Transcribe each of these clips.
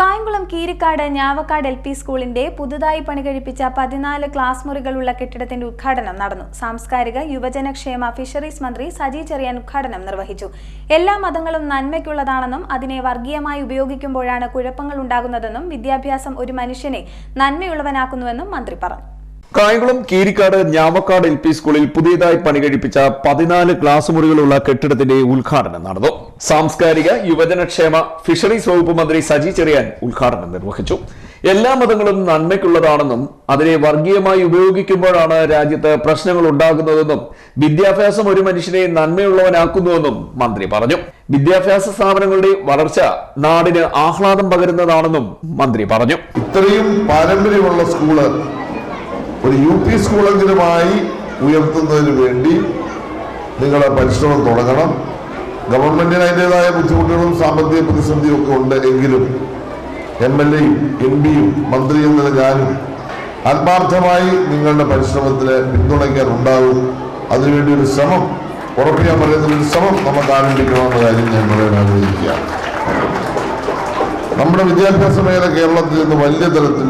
Kayamkulam Keerikkad Njavakkad L P സ്കൂളിന്റെ പുതുതായി പണി കഴിപ്പിച്ച പതിനാല് ക്ലാസ് മുറികളുള്ള കെട്ടിടത്തിന്റെ ഉദ്ഘാടനം നടന്നു. സാംസ്കാരിക യുവജനക്ഷേമ ഫിഷറീസ് മന്ത്രി സജി ചെറിയാൻ ഉദ്ഘാടനം നിർവഹിച്ചു. എല്ലാ മതങ്ങളും നന്മയ്ക്കുള്ളതാണെന്നും അതിനെ വർഗീയമായി ഉപയോഗിക്കുമ്പോഴാണ് കുഴപ്പങ്ങൾ ഉണ്ടാകുന്നതെന്നും വിദ്യാഭ്യാസം ഒരു മനുഷ്യനെ നന്മയുള്ളവനാക്കുന്നുവെന്നും മന്ത്രി പറഞ്ഞു. കായംകുളം കീരിക്കാട് ഞാവക്കാട് എൽ പി സ്കൂളിൽ പുതിയതായി പണികഴിപ്പിച്ച പതിനാല് ക്ലാസ് മുറികളുള്ള കെട്ടിടത്തിന്റെ ഉദ്ഘാടനം നടന്നു. സാംസ്കാരിക യുവജനക്ഷേമ ഫിഷറീസ് വകുപ്പ് മന്ത്രി സജി ചെറിയാൻ ഉദ്ഘാടനം നിർവഹിച്ചു. എല്ലാ മതങ്ങളും നന്മയ്ക്കുള്ളതാണെന്നും അതിനെ വർഗീയമായി ഉപയോഗിക്കുമ്പോഴാണ് രാജ്യത്ത് പ്രശ്നങ്ങൾ ഉണ്ടാകുന്നതെന്നും വിദ്യാഭ്യാസം ഒരു മനുഷ്യനെ നന്മയുള്ളവനാക്കുന്നുവെന്നും മന്ത്രി പറഞ്ഞു. വിദ്യാഭ്യാസ സ്ഥാപനങ്ങളുടെ വളർച്ച നാടിന് ആഹ്ലാദം പകരുന്നതാണെന്നും മന്ത്രി പറഞ്ഞു. ഇത്രയും പാരമ്പര്യമുള്ള സ്കൂൾ ഒരു യു പി സ്കൂളെങ്കിലുമായി ഉയർത്തുന്നതിന് വേണ്ടി നിങ്ങൾ പരിശ്രമം തുടങ്ങണം. ഗവൺമെന്റിന് അതിന്റെതായ ബുദ്ധിമുട്ടുകളും സാമ്പത്തിക പ്രതിസന്ധിയും ഒക്കെ ഉണ്ട് എങ്കിലും എം എൽ എയും എം പിയും മന്ത്രി എന്ന ഞാനും ആത്മാർത്ഥമായി നിങ്ങളുടെ പരിശ്രമത്തിന് പിന്തുണയ്ക്കാറുണ്ടാകും അതിനുവേണ്ടി ഒരു ശ്രമം ഉറപ്പിക്കാൻ പറയുന്ന ഒരു ശ്രമം നമുക്ക് ആരംഭിക്കണമെന്ന കാര്യം ഞാൻ പറയാൻ ആഗ്രഹിക്കുകയാണ്. നമ്മുടെ വിദ്യാഭ്യാസ മേഖല കേരളത്തിൽ നിന്ന് വലിയ തരത്തിൽ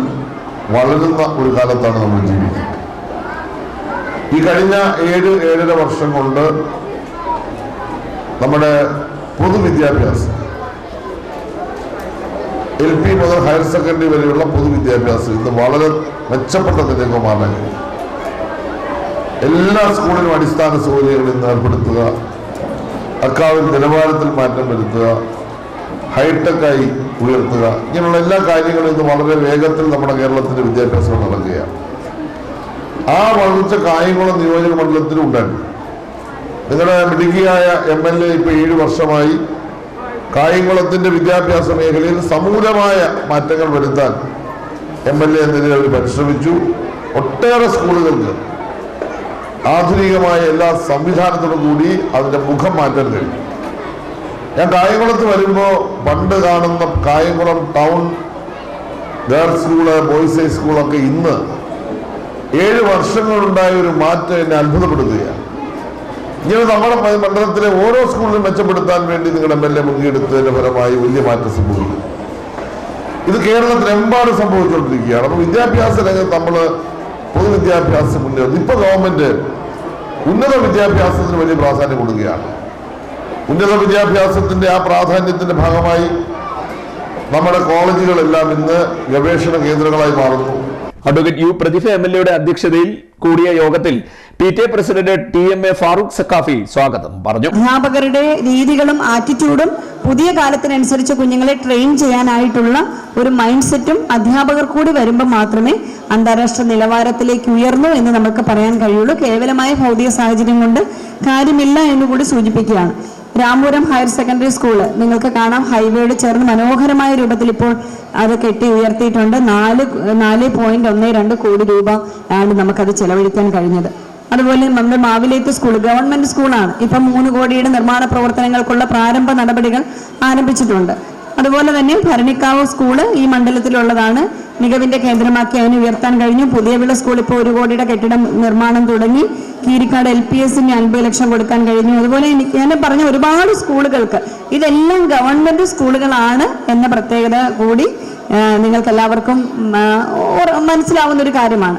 വളരുന്ന ഒരു കാലത്താണ് നമ്മൾ ജീവിക്കുന്നത്. ഈ കഴിഞ്ഞ ഏഴ് ഏഴര വർഷം കൊണ്ട് നമ്മുടെ പൊതുവിദ്യാഭ്യാസം എൽ പി മുതൽ ഹയർ സെക്കൻഡറി വരെയുള്ള പൊതുവിദ്യാഭ്യാസം ഇന്ന് വളരെ മെച്ചപ്പെട്ട നിലയ്ക്ക് മാറാൻ എല്ലാ സ്കൂളിലും അടിസ്ഥാന സൗകര്യങ്ങൾ ഇന്ന് ഏർപ്പെടുത്തുക അക്കാവിൽ നിലവാരത്തിൽ മാറ്റം വരുത്തുക ഹൈടെക്കായി ഉയർത്തുക. ഇങ്ങനെയുള്ള എല്ലാ കാര്യങ്ങളും ഇന്ന് വളരെ വേഗത്തിൽ നമ്മുടെ കേരളത്തിന്റെ വിദ്യാഭ്യാസം നടക്കുകയാണ്. ആ വളർച്ച കായംകുളം നിയോജക മണ്ഡലത്തിലും ഉണ്ടായിരുന്നു. നിങ്ങളുടെ മിടുക്കിയായ എം എൽ എ ഇപ്പൊ ഏഴ് വർഷമായി കായംകുളത്തിന്റെ വിദ്യാഭ്യാസ മേഖലയിൽ സമൂലമായ മാറ്റങ്ങൾ വരുത്താൻ എം എൽ എ എന്ന നിലയിൽ അവർ പരിശ്രമിച്ചു. ഒട്ടേറെ സ്കൂളുകൾക്ക് ആധുനികമായ എല്ലാ സംവിധാനത്തോടും കൂടി അതിന്റെ മുഖം മാറ്റാൻ കഴിയും ഞാൻ കായംകുളത്ത് വരുമ്പോൾ പണ്ട് കാണുന്ന Kayamkulam town girls school boys high സ്കൂളൊക്കെ ഇന്ന് ഏഴ് വർഷങ്ങളുണ്ടായ ഒരു മാറ്റം എന്നെ അത്ഭുതപ്പെടുത്തുകയാണ്. ഇങ്ങനെ നമ്മുടെ മണ്ഡലത്തിലെ ഓരോ സ്കൂളിലും മെച്ചപ്പെടുത്താൻ വേണ്ടി നിങ്ങളുടെ എം എൽ എ മുൻകൈയെടുത്തതിന്റെ ഫലമായി വലിയ മാറ്റം സംഭവിക്കുന്നു. ഇത് കേരളത്തിലെമ്പാടും സംഭവിച്ചുകൊണ്ടിരിക്കുകയാണ്. അപ്പൊ വിദ്യാഭ്യാസ രംഗത്ത് നമ്മൾ പൊതുവിദ്യാഭ്യാസം മുന്നേറുന്നു ഇപ്പൊ ഗവൺമെന്റ് ഉന്നത വിദ്യാഭ്യാസത്തിന് വലിയ പ്രാധാന്യം കൊടുക്കുകയാണ്. ഉന്നത വിദ്യാഭ്യാസത്തിന്റെ ആ പ്രാധാന്യത്തിന്റെ ഭാഗമായി നമ്മുടെ കോളേജുകളെല്ലാം ഇന്ന് ഗവേഷണ കേന്ദ്രങ്ങളായി മാറുന്നു. Advocate U Prathibha M L എയുടെ അധ്യക്ഷതയിൽ കൂടിയ യോഗത്തിൽ P T A president T M A Farooq Sakhafi സ്വാഗതം പറഞ്ഞു. അധ്യാപകരുടെ രീതികളും ആറ്റിറ്റ്യൂഡും പുതിയ കാലത്തിനനുസരിച്ച് കുഞ്ഞുങ്ങളെ ട്രെയിൻ ചെയ്യാനായിട്ടുള്ള ഒരു മൈൻഡ് സെറ്റും അധ്യാപകർ കൂടി വരുമ്പോൾ മാത്രമേ അന്താരാഷ്ട്ര നിലവാരത്തിലേക്ക് ഉയർന്നു എന്ന് നമുക്ക് പറയാൻ കഴിയുള്ളൂ. കേവലമായ ഭൗതിക സാഹചര്യം കൊണ്ട് കാര്യമില്ല എന്ന് കൂടി സൂചിപ്പിക്കുകയാണ്. രാമപുരം ഹയർ സെക്കൻഡറി സ്കൂൾ നിങ്ങൾക്ക് കാണാം ഹൈവേയോട് ചേർന്ന് മനോഹരമായ രൂപത്തിൽ ഇപ്പോൾ അത് കെട്ടി ഉയർത്തിയിട്ടുണ്ട്. നാല് നാല് പോയിന്റ് ഒന്ന് രണ്ട് കോടി രൂപ ആണ് നമുക്കത് ചെലവഴിക്കാൻ കഴിഞ്ഞത്. അതുപോലെ നമ്മുടെ മാവിലേത്ത് സ്കൂൾ ഗവൺമെന്റ് സ്കൂളാണ്. ഇപ്പം മൂന്ന് കോടിയുടെ നിർമ്മാണ പ്രവർത്തനങ്ങൾക്കുള്ള പ്രാരംഭ നടപടികൾ ആരംഭിച്ചിട്ടുണ്ട്. അതുപോലെ തന്നെ ഭരണിക്കാവ് സ്കൂൾ ഈ മണ്ഡലത്തിലുള്ളതാണ്. മികവിന്റെ കേന്ദ്രമാക്കി അതിനെ ഉയർത്താൻ കഴിഞ്ഞു. പുതിയ വിള സ്കൂൾ ഇപ്പോൾ ഒരു കോടിയുടെ കെട്ടിടം നിർമ്മാണം തുടങ്ങി. കീരിക്കാട് എൽ പി എസിന് അൻപത് ലക്ഷം കൊടുക്കാൻ കഴിഞ്ഞു. അതുപോലെ എനിക്ക് ഞാൻ പറഞ്ഞ ഒരുപാട് സ്കൂളുകൾക്ക് ഇതെല്ലാം ഗവൺമെന്റ് സ്കൂളുകളാണ് എന്ന പ്രത്യേകത കൂടി നിങ്ങൾക്ക് എല്ലാവർക്കും മനസ്സിലാവുന്ന ഒരു കാര്യമാണ്.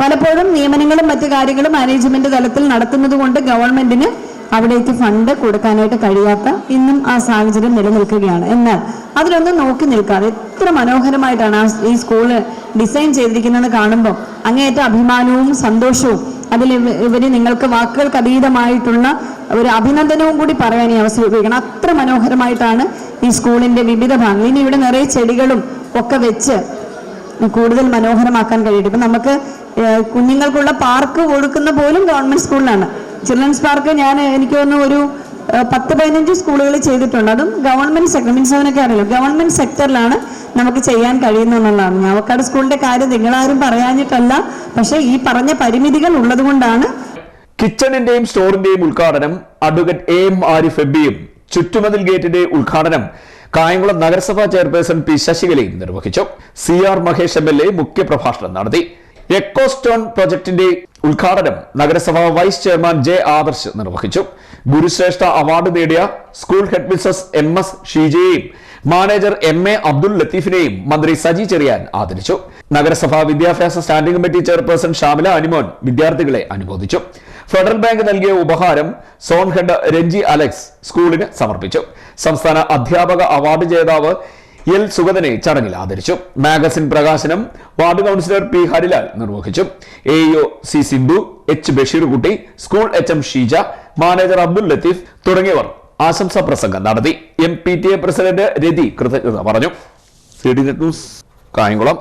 പലപ്പോഴും നിയമനങ്ങളും മറ്റു കാര്യങ്ങളും മാനേജ്മെന്റ് തലത്തിൽ നടത്തുന്നത് കൊണ്ട് ഗവൺമെന്റിന് അവിടേക്ക് ഫണ്ട് കൊടുക്കാനായിട്ട് കഴിയാത്ത ഇന്നും ആ സാഹചര്യം നിലനിൽക്കുകയാണ്. എന്നാൽ അതിലൊന്നും നോക്കി നിൽക്കാതെ എത്ര മനോഹരമായിട്ടാണ് ആ ഈ സ്കൂൾ ഡിസൈൻ ചെയ്തിരിക്കുന്നത് കാണുമ്പോൾ അങ്ങേയറ്റം അഭിമാനവും സന്തോഷവും അതിൽ ഇവർ നിങ്ങൾക്ക് വാക്കുകൾക്ക് അതീതമായിട്ടുള്ള ഒരു അഭിനന്ദനവും കൂടി പറയാൻ ഈ അവസരം ഉപയോഗിക്കണം. അത്ര മനോഹരമായിട്ടാണ് ഈ സ്കൂളിന്റെ വിവിധ ഭാഗങ്ങൾ. ഇനി ഇവിടെ നിറയെ ചെടികളും ഒക്കെ വെച്ച് കൂടുതൽ മനോഹരമാക്കാൻ കഴിയും ഇപ്പം നമുക്ക് കുഞ്ഞുങ്ങൾക്കുള്ള പാർക്ക് കൊടുക്കുന്ന പോലും ഗവൺമെന്റ് സ്കൂളിലാണ്. ചിൽഡ്രൻസ് പാർക്ക് ഞാൻ എനിക്ക് തോന്നുന്നു ഒരു പത്ത് പതിനഞ്ച് സ്കൂളുകൾ ചെയ്തിട്ടുണ്ട്. അതും ഗവൺമെന്റ് സെക്ടർ മീൻസ് അവനൊക്കെ അറിയില്ല? ഗവൺമെന്റ് സെക്ടറിലാണ് നമുക്ക് ചെയ്യാൻ കഴിയുന്നതെന്നുള്ളതാണ് ഞാവക്കാട് സ്കൂളിന്റെ കാര്യം നിങ്ങളാരും പറയാഞ്ഞിട്ടല്ല. പക്ഷേ ഈ പറഞ്ഞ പരിമിതികൾ ഉള്ളതുകൊണ്ടാണ് കിച്ചണിന്റെയും സ്റ്റോറിന്റെയും ഉദ്ഘാടനം അഡ്വക്കേറ്റ് എ എം ആരിഫ് എബിയും ചുറ്റുമതിൽ ഗേറ്റിന്റെ ഉദ്ഘാടനം കായംകുളം നഗരസഭാ ചെയർപേഴ്സൺ പി ശശികലയും നിർവഹിച്ചു. C R Mahesh M L A മുഖ്യപ്രഭാഷണം നടത്തി. എക്കോസ്റ്റോൺ പ്രൊജക്ടിന്റെ ഉദ്ഘാടനം നഗരസഭാ വൈസ് ചെയർമാൻ ജെ ആദർശ് നിർവഹിച്ചു. ഗുരുശ്രേഷ്ഠ അവാർഡ് നേടിയ school head Mrs M S ഷീജയെയും manager M A Abdul ലത്തീഫിനെയും മന്ത്രി സജി ചെറിയാൻ ആദരിച്ചു. നഗരസഭാ വിദ്യാഭ്യാസ standing committee chairperson Shamila Animon വിദ്യാർത്ഥികളെ അനുമോദിച്ചു. ഫെഡറൽ ബാങ്ക് നൽകിയ ഉപഹാരം സോൺ ഹെഡ് രഞ്ജി അലക്സ് സ്കൂളിന് സമർപ്പിച്ചു. സംസ്ഥാന അധ്യാപക അവാർഡ് ജേതാവ് എൽ സുഗതനെ ചടങ്ങിൽ ആദരിച്ചു. മാഗസിൻ പ്രകാശനം വാർഡ് കൗൺസിലർ പി ഹരിലാൽ നിർവഹിച്ചു. A O C Sindhu H Basheerkutty school H M Sheeja manager Abdul Latheef തുടങ്ങിയവർ ആശംസാ പ്രസംഗം നടത്തി. M P T A president Rathi കൃതജ്ഞത പറഞ്ഞു. കായംകുളം.